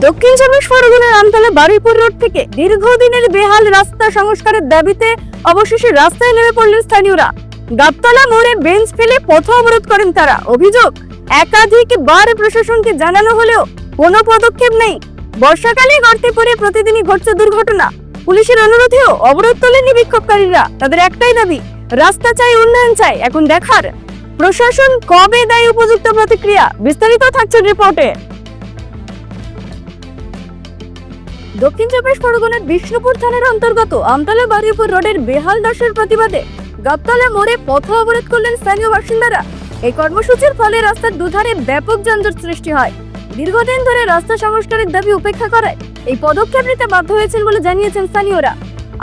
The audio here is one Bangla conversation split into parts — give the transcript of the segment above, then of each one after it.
দক্ষিণ চব্বিশ পরগনার আমতলা বারুইপুর রোড থেকে দীর্ঘদিনের বেহাল রাস্তা সংস্কারের দাবিতে অবশেষে রাস্তায় নেমে পড়লেন স্থানীয়রা। গাবতলা মোড়ে বেঞ্চ ফেলে পথ অবরোধ করেন তারা। অভিযোগ, একাধিক বার প্রশাসনকে জানানো হলেও কোনো পদক্ষেপ নেই। বর্ষাকালে গর্তে পড়ে প্রতিদিনই ঘটছে দুর্ঘটনা। পুলিশের অনুরোধেও অবরোধ তোলেননি বিক্ষোভকারীরা। তাদের একটাই দাবি, রাস্তা চাই, উন্নয়ন চাই, এখন দেখার। প্রশাসন কবে দেয় উপযুক্ত প্রতিক্রিয়া বিস্তারিত থাকছে রিপোর্টে। দক্ষিণ চব্বিশ পরগনার বিষ্ণুপুর থানার অন্তর্গত আমতলা বারুইপুর রোডের বেহাল দশের প্রতিবাদে গাবতলা মোড়ে পথ অবরোধ করলেন স্থানীয় বাসিন্দারা। এই কর্মসূচির ফলে রাস্তার দুধারে ব্যাপক যানজট সৃষ্টি হয়। দীর্ঘদিন ধরে রাস্তা সংস্কারের দাবি উপেক্ষা করায় এই পদক্ষেপ নিতে বাধ্য হয়েছেন বলে জানিয়েছেন স্থানীয়রা।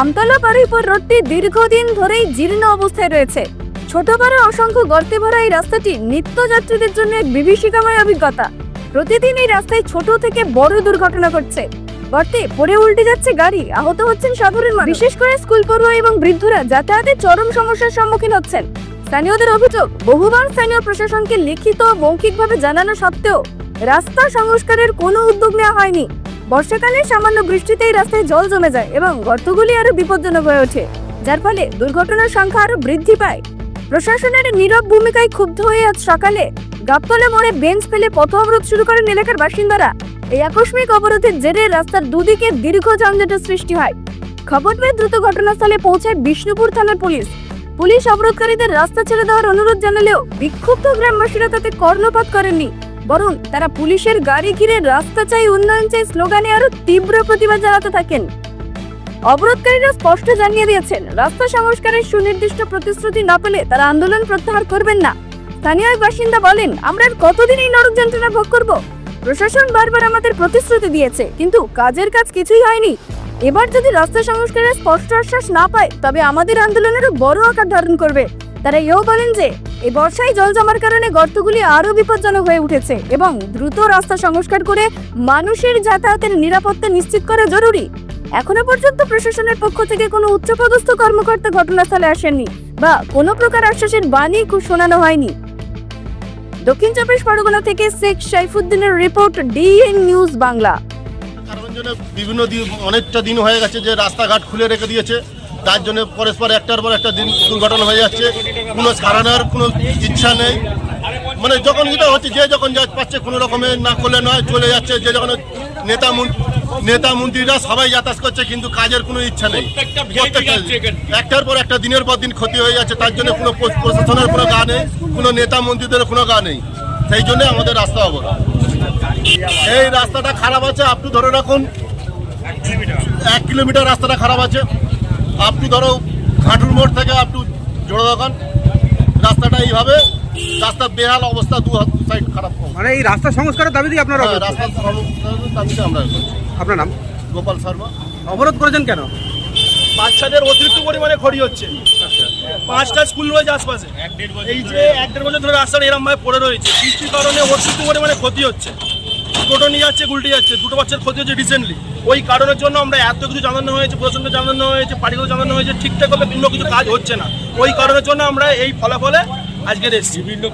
আমতলা বারুইপুর রোডটি দীর্ঘদিন ধরেই জীর্ণ অবস্থায় রয়েছে। ছোট বড় অসংখ্য গর্তে ভরা এই রাস্তাটি নিত্যযাত্রীদের জন্য এক বিভীষিকাময় অভিজ্ঞতা। প্রতিদিন এই রাস্তায় ছোট থেকে বড় দুর্ঘটনা ঘটছে। গর্তে পড়ে উল্টে যাচ্ছে গাড়ি। আহত হচ্ছেন সাধারণ মানুষ। বিশেষ করে স্কুল পড়ুয়া এবং বৃদ্ধরা যাতায়াতের চরম সমস্যার সম্মুখীন হচ্ছেন। স্থানীয়দের অভিযোগ, বহুবার স্থানীয় প্রশাসনকে লিখিত মৌখিকভাবে জানানো সত্ত্বেও রাস্তা সংস্কারের কোনো উদ্যোগ নেওয়া হয়নি। বর্ষাকালে সামান্য বৃষ্টিতেই রাস্তায় জল জমে যায় এবং গর্তগুলি আরও বিপজ্জনক হয়ে ওঠে, যার ফলে দুর্ঘটনার সংখ্যা আরও বৃদ্ধি পায়। প্রশাসনের নীরব ভূমিকায় ক্ষুব্ধ হয়ে আজ সকালে গাবতলা মোড়ে বেঞ্চ ফেলে পথ অবরোধ শুরু করেন এলাকার বাসিন্দারা। এই আকস্মিক অবরোধের জেরে রাস্তার দুদিকে দীর্ঘ যানজটের সৃষ্টি হয়। খবর পেয়ে দ্রুত ঘটনাস্থলে পৌঁছায় বিষ্ণুপুর থানার পুলিশ। পুলিশ অবরোধকারীদের রাস্তা ছেড়ে দেওয়ার অনুরোধ জানালেও বিক্ষুব্ধ গ্রামবাসীরা তাতে কর্ণপাত করেননি। বরং তারা পুলিশের গাড়ি ঘিরে রাস্তা চাই উন্নয়ন চাই স্লোগানে আরও তীব্র প্রতিবাদ জানাতে থাকেন। অবরোধকারীরা স্পষ্ট জানিয়ে দিয়েছেন, রাস্তা সংস্কারের সুনির্দিষ্ট প্রতিশ্রুতি না পেলে তারা আন্দোলন প্রত্যাহার করবেন না। স্থানীয় বাসিন্দা বলেন, আমরা আর কতদিন এই নরক যন্ত্রণা ভোগ করব? প্রশাসন বারবার আমাদের প্রতিশ্রুতি দিয়েছে, কিন্তু কাজের কাজ কিছুই হয়নি। এবার যদি রাস্তা সংস্কারের স্পষ্ট আশ্বাস না পায়, তবে আমাদের আন্দোলনেরও বড় আকার ধারণ করবে। তারা এও বলেন যে এই বর্ষায় জল জমার কারণে গর্তগুলি আরও বিপজ্জনক হয়ে উঠেছে এবং দ্রুত রাস্তা সংস্কার করে মানুষের যাতায়াতের নিরাপত্তা নিশ্চিত করা জরুরি। এখনও পর্যন্ত প্রশাসনের পক্ষ থেকে কোনো উচ্চপদস্থ কর্মকর্তা ঘটনাস্থলে আসেননি বা কোনো প্রকার আশ্বাসের বাণী শোনানো হয়নি। দক্ষিণ চব্বিশ পরগনা থেকে শেখ সাইফুদ্দিনের রিপোর্ট, ডিএন নিউজ বাংলা। বিভিন্ন দিন, অনেকটা দিন হয়ে গেছে যে রাস্তাঘাট খুলে রেখে দিয়েছে। তার জন্য পরস্পর একটার পর একটা দিন দুর্ঘটনা হয়ে যাচ্ছে। কোনো সারানোর কোনো ইচ্ছা নেই। মানে যখন যেটা হচ্ছে, যে যখন যা পাচ্ছে, কোনো রকমে না করলে নয়, চলে যাচ্ছে। যে যখন নেতা নেতা মন্ত্রীরা সবাই যাতায়াত করছে কিন্তু কাজের কোনো ইচ্ছা নেই। একটার পর একটা দিনের পর দিন ক্ষতি হয়ে যাচ্ছে তার জন্য কোনো প্রশাসনের কোনো গা নেই কোনো নেতা মন্ত্রীদের কোনো গা নেই। সেই জন্য আমাদের রাস্তা অবরোধ। এই রাস্তাটা খারাপ আছে আপনি ধরে রাখুন। এক কিলোমিটার রাস্তাটা খারাপ আছে। আপনি ধরো ঘাটুর মোড় থেকে আপনি জোড়া দোকান। রাস্তাটা এইভাবে রাস্তার বেহাল অবস্থা দু হাত সাইড খারাপ মানে এই রাস্তা সংস্কারের দাবি দিয়ে আপনারা রাস্তা সংস্কারের দাবিতে আমরা আপনার নাম? গোপাল শর্মা। অবরোধ করেছেন কেন? বাচ্চাদের অতিরিক্ত পরিমাণে ক্ষতি হচ্ছে। পাঁচটা স্কুল রয়েছে আশপাশে। এই যে এক দেড় বছর ধরে রাস্তাটা এরম ভাবে পড়ে রয়েছে। বৃষ্টির কারণে অতিরিক্ত পরিমাণে ক্ষতি হচ্ছে। টোটো নিয়ে যাচ্ছে উল্টে যাচ্ছে। দুটো বাচ্চার ক্ষতি হচ্ছে রিসেন্টলি ওই কারণের জন্য আমরা এত কিছু জানানো হয়েছে প্রশাসনকে জানানো হয়েছে পার্টিগুলো জানানো হয়েছে ঠিকঠাক ভাবে বিভিন্ন কিছু কাজ হচ্ছে না। ওই কারণের জন্য আমরা এই ফলাফলে আজকে এসেছি। বিভিন্ন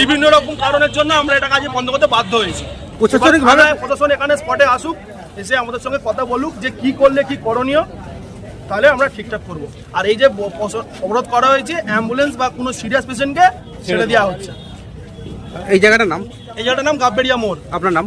বিভিন্ন রকম কারণের জন্য আমরা এটা কাজে বন্ধ করতে বাধ্য হয়েছি। প্রশাসনিক এবার প্রশাসন এখানে স্পটে আসুক এসে আমাদের সঙ্গে কথা বলুক যে কি করলে কি করণীয় তাহলে আমরা ঠিকঠাক করব। আর এই যে অবরোধ করা হয়েছে অ্যাম্বুলেন্স বা কোনো সিরিয়াস পেশেন্টকে ছেড়ে দেওয়া হচ্ছে। এই জায়গাটার নাম? এই জায়গাটার নাম গাববেড়িয়া মোড়। আপনার নাম?